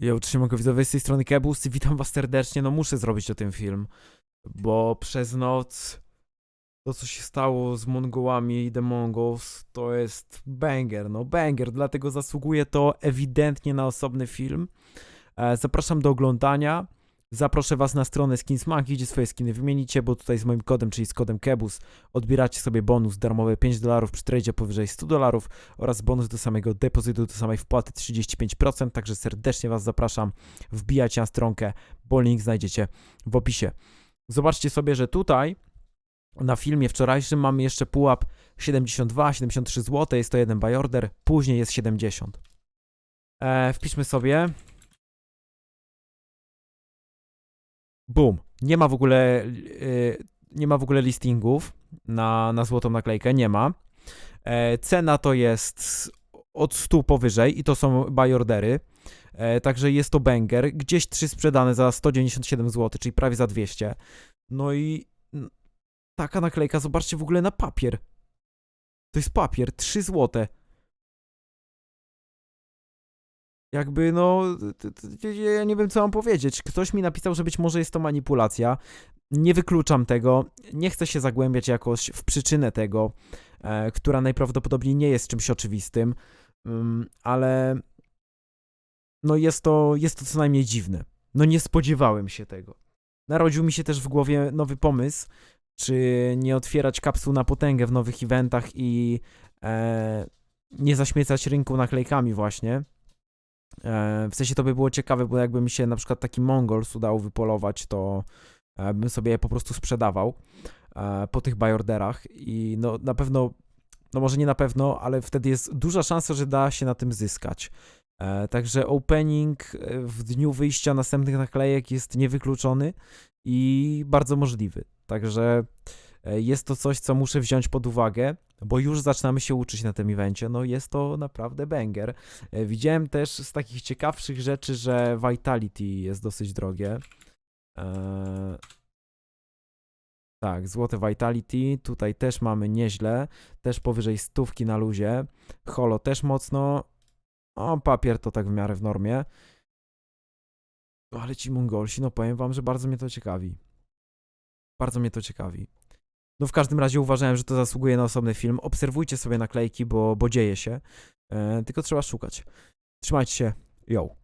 Ja utrzymam widzowie z tej strony Kebus i witam was serdecznie. No muszę zrobić o tym film, bo przez noc to co się stało z Mongołami i The Mongols to jest banger, no banger, dlatego zasługuje to ewidentnie na osobny film. E, zapraszam do oglądania. Zaproszę was na stronę Skinsmaki, gdzie swoje skiny wymienicie, bo tutaj z moim kodem, czyli z kodem Kebus, odbieracie sobie bonus darmowy 5 dolarów przy tradzie powyżej 100 dolarów oraz bonus do samego depozytu, do samej wpłaty 35%, także serdecznie Was zapraszam, wbijajcie na stronkę, bo link znajdziecie w opisie. Zobaczcie sobie, że tutaj na filmie wczorajszym mamy jeszcze pułap 72-73 zł, jest to jeden buy order, później jest 70. E, wpiszmy sobie. Boom. Nie ma w ogóle y, nie ma w ogóle listingów na, na złotą naklejkę, nie ma. E, cena to jest od 100 powyżej i to są buy ordery. E, także jest to banger. Gdzieś trzy sprzedane za 197 zł, czyli prawie za 200. No i taka naklejka, zobaczcie w ogóle na papier. To jest papier, 3 zł. Jakby no, ja nie wiem co mam powiedzieć. Ktoś mi napisał, że być może jest to manipulacja. Nie wykluczam tego. Nie chcę się zagłębiać jakoś w przyczynę tego, e, która najprawdopodobniej nie jest czymś oczywistym, Ym, ale no jest to, jest to co najmniej dziwne. No nie spodziewałem się tego. Narodził mi się też w głowie nowy pomysł, czy nie otwierać kapsuł na potęgę w nowych eventach i e, nie zaśmiecać rynku naklejkami właśnie. E, w sensie to by było ciekawe, bo jakby mi się na przykład taki Mongols udało wypolować, to e, bym sobie je po prostu sprzedawał e, po tych buy orderach i no na pewno, no może nie na pewno, ale wtedy jest duża szansa, że da się na tym zyskać. Także opening w dniu wyjścia następnych naklejek jest niewykluczony i bardzo możliwy. Także jest to coś, co muszę wziąć pod uwagę, bo już zaczynamy się uczyć na tym evencie. No jest to naprawdę banger. E, Widziałem też z takich ciekawszych rzeczy, że Vitality jest dosyć drogie. Eee, tak, złote Vitality. Tutaj też mamy nieźle. Też powyżej stówki na luzie. Holo też mocno. O, papier to tak w miarę w normie. No, Ale ci Mongolsi, no powiem wam, że bardzo mnie to ciekawi. Bardzo mnie to ciekawi. No w każdym razie uważałem, że to zasługuje na osobny film. Obserwujcie sobie naklejki, bo, bo dzieje się. E, tylko trzeba szukać. Trzymajcie się. Yo.